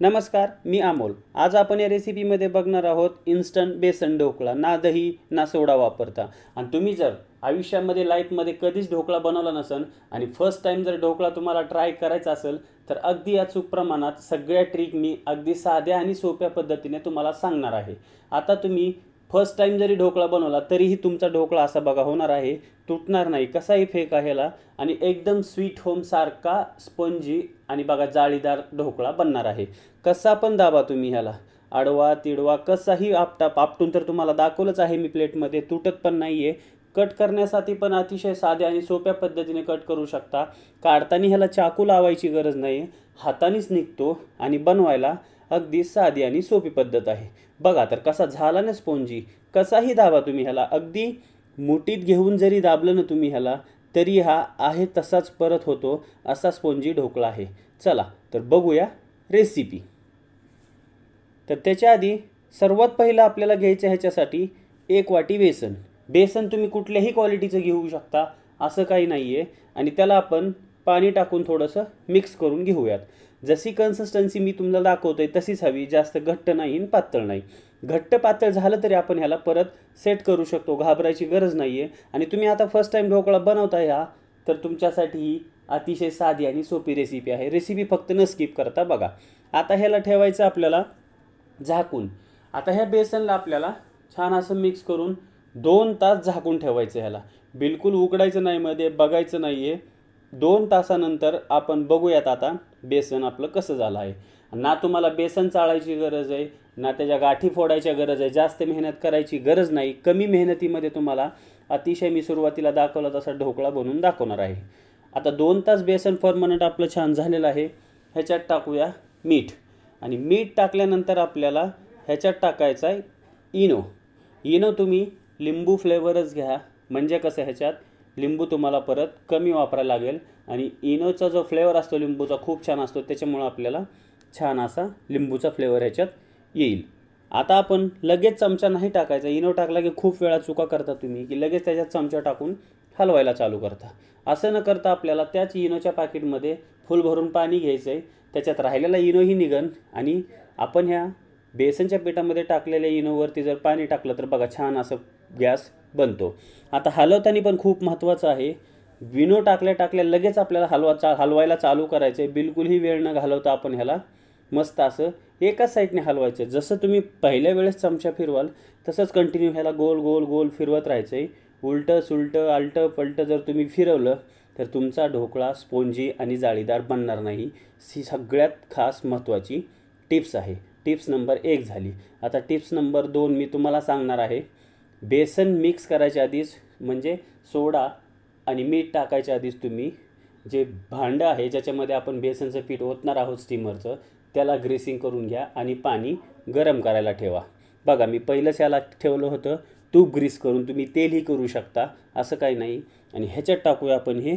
नमस्कार मी अमोल. आज आपण या रेसिपीमध्ये बघणार आहोत इन्स्टंट बेसन ढोकळा. ना दही ना सोडा वापरता. आणि तुम्ही जर आयुष्यामध्ये लाईफमध्ये कधीच ढोकळा बनवला नसेल आणि फर्स्ट टाईम जर ढोकळा तुम्हाला ट्राय करायचा असेल तर अगदी अचूक प्रमाणात सगळ्या ट्रिक मी अगदी साध्या आणि सोप्या पद्धतीने तुम्हाला सांगणार आहे. आता तुम्ही फर्स्ट टाईम जरी ढोकळा बनवला तरीही तुमचा ढोकळा असा बघा होणार आहे तुटणार नाही. कसाही फेक आहे ह्याला. आणि एकदम स्वीट होमसारखा स्पंजी आणि बघा जाळीदार ढोकळा बनणार आहे. कसा पण दाबा तुम्ही ह्याला. आडवा तिडवा कसाही आपटा आपटून तर तुम्हाला दाखवलंच आहे मी प्लेटमध्ये तुटत पण नाही आहे कट करण्यासाठी पण अतिशय साध्या आणि सोप्या पद्धतीने कट करू शकता. काढताना ह्याला चाकू लावायची गरज नाही हातानेच निघतो आणि बनवायला अगदी साधी आणि सोपी पद्धत आहे. बघा तर कसा झाला ना स्पोंजी? कसाही दाबा तुम्ही ह्याला. अगदी मुठीत घेऊन जरी दाबलं ना तुम्ही ह्याला तरी हा आहे तसाच परत होतो असा स्पोंजी ढोकळा आहे. चला तर बघूया रेसिपी तर त्याच्या आधी सर्वात पहिलं आपल्याला घ्यायचं ह्याच्यासाठी एक वाटी बेसन. बेसन तुम्ही कुठल्याही क्वालिटीचं घेऊ शकता असं काही नाही आहे आणि त्याला आपण पाणी टाकून थोडंसं मिक्स करून घेऊयात. जशी कन्सिस्टन्सी मी तुम्हाला दाखवतोय तशीच हवी. जास्त घट्ट नाही आणि पातळ नाही. घट्ट पातळ झालं तरी आपण ह्याला परत सेट करू शकतो. घाबरायची गरज नाही आहे आणि तुम्ही आता फर्स्ट टाईम ढोकळा बनवता ह्या तर तुमच्यासाठी ही अतिशय साधी आणि सोपी रेसिपी आहे. रेसिपी फक्त न स्किप करता बघा. आता ह्याला ठेवायचं आपल्याला झाकून. आता ह्या बेसनला आपल्याला छान असं मिक्स करून दोन तास झाकून ठेवायचं ह्याला. बिलकुल उघडायचं नाही मध्ये बघायचं नाही आहे दोन तासानंतर आपण बघूयात आता बेसन आपलं कसं झालं आहे. ना तुम्हाला बेसन चाळायची गरज आहे ना त्याच्या गाठी फोडायच्या गरज आहे. जास्त मेहनत करायची गरज नाही. कमी मेहनतीमध्ये तुम्हाला अतिशय मी सुरुवातीला दाखवला तसा ढोकळा बनवून दाखवणार आहे. आता दोन तास बेसन फॉर्मनट आपलं छान झालेलं आहे. ह्याच्यात टाकूया मीठ. आणि मीठ टाकल्यानंतर आपल्याला ह्याच्यात टाकायचं आहे इनो. इनो तुम्ही लिंबू फ्लेवरच घ्या. म्हणजे कसं ह्याच्यात? लिंबू तुम्हाला परत कमी वापरायला लागेल. आणि इनोचा जो फ्लेवर असतो लिंबूचा खूप छान असतो. त्याच्यामुळं आपल्याला छान असा लिंबूचा फ्लेवर ह्याच्यात येईल. आता आपण लगेच चमचा नाही टाकायचा. इनो टाकला की खूप वेळा चुका करता तुम्ही की लगेच त्याच्यात चमचा टाकून हलवायला चालू करता. असं न करता आपल्याला त्याच इनोच्या पाकिटमध्ये फुल भरून पाणी घ्यायचं आहे त्याच्यात राहिलेला इनोही निघन आणि आपण ह्या बेसनच्या पिठामध्ये टाकलेल्या इनोवरती जर पाणी टाकलं तर बघा छान असं गॅस बनतो. आता हलवताना पण खूप महत्त्वाचं आहे. विनो टाकल्या टाकल्या लगेच आपल्याला हलवा चा हलवायला चालू करायचं आहे बिलकुलही वेळ न घालवता आपण ह्याला मस्त असं एकाच साईडने हलवायचं. जसं तुम्ही पहिल्या वेळेस चमचा फिरवाल तसंच कंटिन्यू ह्याला गोल गोल गोल फिरवत राहायचं आहे उलटं सुलटं आलटं पलटं जर तुम्ही फिरवलं तर तुमचा ढोकळा स्पोंजी आणि जाळीदार बनणार नाही. ही सगळ्यात खास महत्त्वाची टिप्स आहे. टिप्स नंबर एक झाली. आता टिप्स नंबर दोन मी तुम्हाला सांगणार आहे. बेसन मिक्स करायच्या आधीच म्हणजे सोडा आणि मीठ टाकायच्या आधीच तुम्ही जे भांडं आहे ज्याच्यामध्ये आपण बेसनचं पीठ ओतणार आहोत स्टीमरचं त्याला ग्रेसिंग करून घ्या आणि पाणी गरम करायला ठेवा. बघा मी पहिलंच याला ठेवलं होतं. तूप ग्रीस करून तुम्ही तेलही करू शकता. असं काही नाही. आणि ह्याच्यात टाकूया आपण हे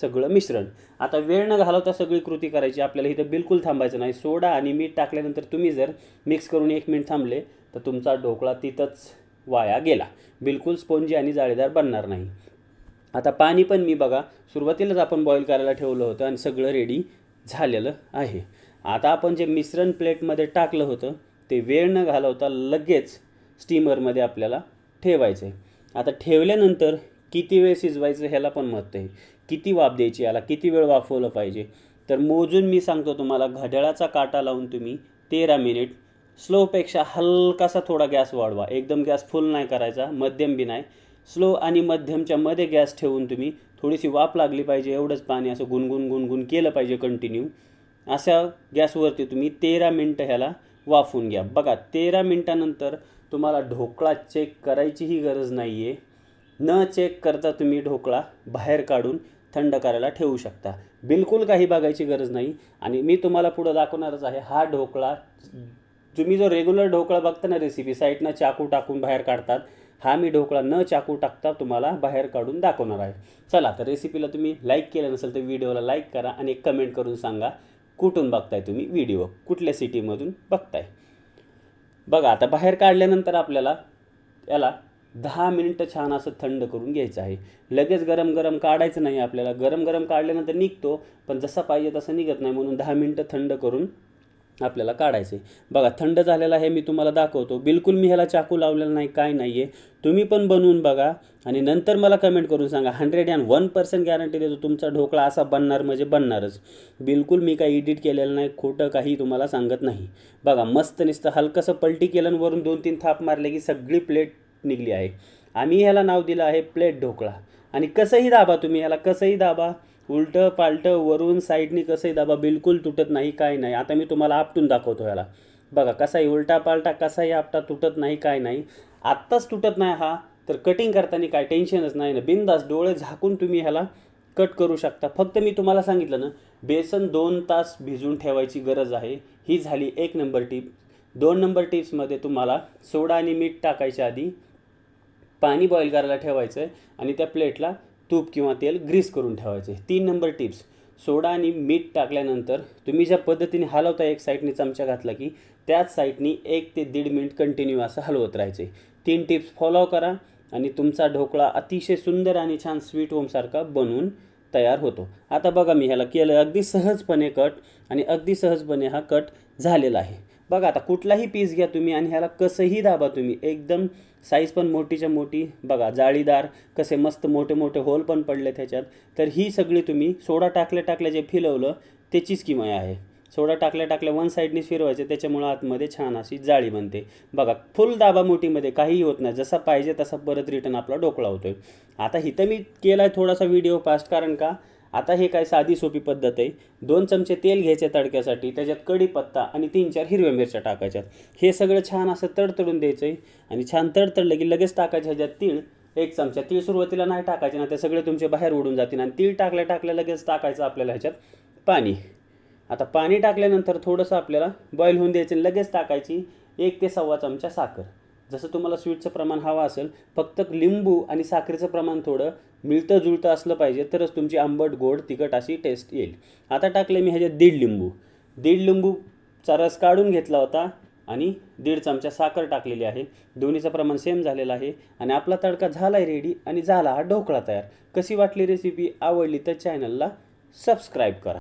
सगळं मिश्रण. आता वेळ न घालवता सगळी कृती करायची आपल्याला इथं बिलकुल थांबायचं नाही. सोडा आणि मीठ टाकल्यानंतर तुम्ही जर मिक्स करून एक मिनिट थांबले तर तुमचा ढोकळा तिथंच वाया गेला. बिलकुल स्पोंजी आणि जाळीदार बनणार नाही. आता पाणी पण मी बघा सुरुवातीलाच आपण बॉईल करायला ठेवलं होतं आणि सगळं रेडी झालेलं आहे. आता आपण जे मिश्रण प्लेटमध्ये टाकलं होतं ते वेळ न घालवता लगेच स्टीमरमध्ये आपल्याला ठेवायचं आहे आता ठेवल्यानंतर किती वेळ शिजवायचं ह्याला पण महत्त्व आहे. किती वाफ द्यायची याला किती वेळ वाफवलं पाहिजे? तर मोजून मी सांगतो तुम्हाला घड्याळाचा काटा लावून तुम्ही तेरा मिनिट स्लोपेक्षा हलकासा थोडा गॅस वाढवा. एकदम गॅस फुल नाही करायचा मध्यम बी नाही. स्लो आणि मध्यमच्या मध्ये गॅस ठेवून तुम्ही थोडीशी वाफ लागली पाहिजे एवढंच पाणी असं गुणगुण गुणगुण केलं पाहिजे कंटिन्यू अशा गॅसवरती तुम्ही तेरा मिनटं ह्याला वाफून घ्या. बघा तेरा मिनटानंतर तुम्हाला ढोकळा चेक करायचीही गरज नाही आहे न चेक करता तुम्ही ढोकळा बाहेर काढून थंड करायला ठेवू शकता. बिलकुल काही बघायची गरज नाही. आणि मी तुम्हाला पुढं दाखवणारच आहे हा ढोकळा तुम्ही जो रेग्युलर ढोकळा बघता ना रेसिपी साईडनं चाकू टाकून बाहेर काढतात हा मी ढोकळा न चाकू टाकता तुम्हाला बाहेर काढून दाखवणार आहे. चला तर रेसिपीला तुम्ही लाईक केलं नसेल तर व्हिडिओला लाईक करा आणि एक कमेंट करून सांगा कुठून बघताय तुम्ही व्हिडिओ कुठल्या सिटीमधून बघताय? बघा आता बाहेर काढल्यानंतर आपल्याला याला दहा मिनिटं छान असं थंड करून घ्यायचं आहे. लगेच गरम गरम काढायचं नाही आपल्याला. गरम गरम काढल्यानंतर निघतो पण जसा पाहिजे तसं निघत नाही. म्हणून दहा मिनटं थंड करून आपल्याला काढायचं आहे. बघा थंड झालेला आहे मी तुम्हाला दाखवतो. बिलकुल मी ह्याला चाकू लावलेला नाही काय नाही आहे तुम्ही पण बनवून बघा आणि नंतर मला कमेंट करून सांगा. Hundred and one percent guarantee देतो तुमचा ढोकळा असा बनणार म्हणजे बनणारच. बिलकुल मी काही एडिट केलेलं नाही खोटं काही तुम्हाला सांगत नाही. बघा मस्त नुसतं हलकंसं पलटी केलं वरून दोन तीन थाप मारले की सगळी प्लेट निघली आहे. आम्ही ह्याला नाव दिलं आहे प्लेट ढोकळा. आणि कसंही दाबा तुम्ही ह्याला कसंही दाबा. उलटं पालटं वरून साईडनी कसंही दाबा बिलकुल तुटत नाही काय नाही. आता मी तुम्हाला आपटून दाखवतो ह्याला. बघा कसाही उलटा पालटा कसाही आपटा तुटत नाही काय नाही. आत्ताच तुटत नाही हा तर कटिंग करताना काय टेन्शनच नाही ना. बिंदास डोळे झाकून तुम्ही ह्याला कट करू शकता. फक्त मी तुम्हाला सांगितलं ना बेसन दोन तास भिजून ठेवायची गरज आहे. ही झाली एक नंबर टीप. दोन नंबर टिप्समध्ये तुम्हाला सोडा आणि मीठ टाकायच्या आधी पाणी बॉईल करायला ठेवायचं आहे आणि त्या प्लेटला तूप किंवा तेल ग्रीस करून ठेवायचे तीन नंबर टिप्स सोडा आणि मीठ टाकल्यानंतर तुम्ही ज्या पद्धतीने हलवता एक साईडने चमचा घातला की त्याच साईडनी एक ते दीड मिनिट कंटिन्यू असं हलवत राहायचे तीन टिप्स फॉलो करा आणि तुमचा ढोकळा अतिशय सुंदर आणि छान स्वीट होमसारखा बनवून तयार होतो. आता बघा मी ह्याला केलं अगदी सहजपणे कट आणि अगदी सहजपणे हा कट झालेला आहे. बघा आता कुठलाही पीस घ्या तुम्ही आणि ह्याला कसंही दाबा तुम्ही. एकदम साईज पण मोठीच्या मोठी. बघा जाळीदार कसे मस्त मोठे मोठे होल पण पडले त्याच्यात तर ही सगळी तुम्ही सोडा टाकल्या टाकल्या जे फिरवलं त्याचीच किमया आहे. सोडा टाकल्या टाकल्या वन साईडनीच फिरवायचे त्याच्यामुळं आतमध्ये छान अशी जाळी बनते. बघा फुल दाबा मोठीमध्ये काहीही होत नाही. जसा पाहिजे तसा परत रिटर्न आपला डोकळा होतोय. आता इथं मी केला आहे थोडासा व्हिडिओ फास्ट कारण का? आता हे काय साधी सोपी पद्धत आहे. दोन चमचे तेल घ्यायचे तडक्यासाठी त्याच्यात कढीपत्ता आणि तीन चार हिरव्या मिरच्या टाकायच्यात. हे सगळं छान असं तडतडून द्यायचं आहे आणि छान तडतडलं की लगेच टाकायच्या ह्याच्यात तीळ. एक चमचा तीळ सुरुवातीला नाही टाकायचे ना ते सगळे तुमचे बाहेर उडून जातील आणि तीळ टाकल्या टाकल्या लगेच टाकायचं आपल्याला ह्याच्यात पाणी. आता पाणी टाकल्यानंतर थोडंसं आपल्याला बॉईल होऊन द्यायचं लगेच टाकायची एक ते सव्वा चमचा साखर. जसं तुम्हाला स्वीटचं प्रमाण हवं असेल फक्त लिंबू आणि साखरेचं प्रमाण थोडं मिळतं जुळतं असलं पाहिजे तरच तुमची आंबट गोड तिखट अशी टेस्ट येईल. आता टाकले मी ह्याच्यात दीड लिंबू. दीड लिंबूचा रस काढून घेतला होता आणि दीड चमचा साखर टाकलेली आहे. दोन्हीचं प्रमाण सेम झालेलं आहे आणि आपला तडका झाला आहे रेडी आणि झाला हा ढोकळा तयार. कशी वाटली रेसिपी आवडली तर चॅनलला सबस्क्राईब करा.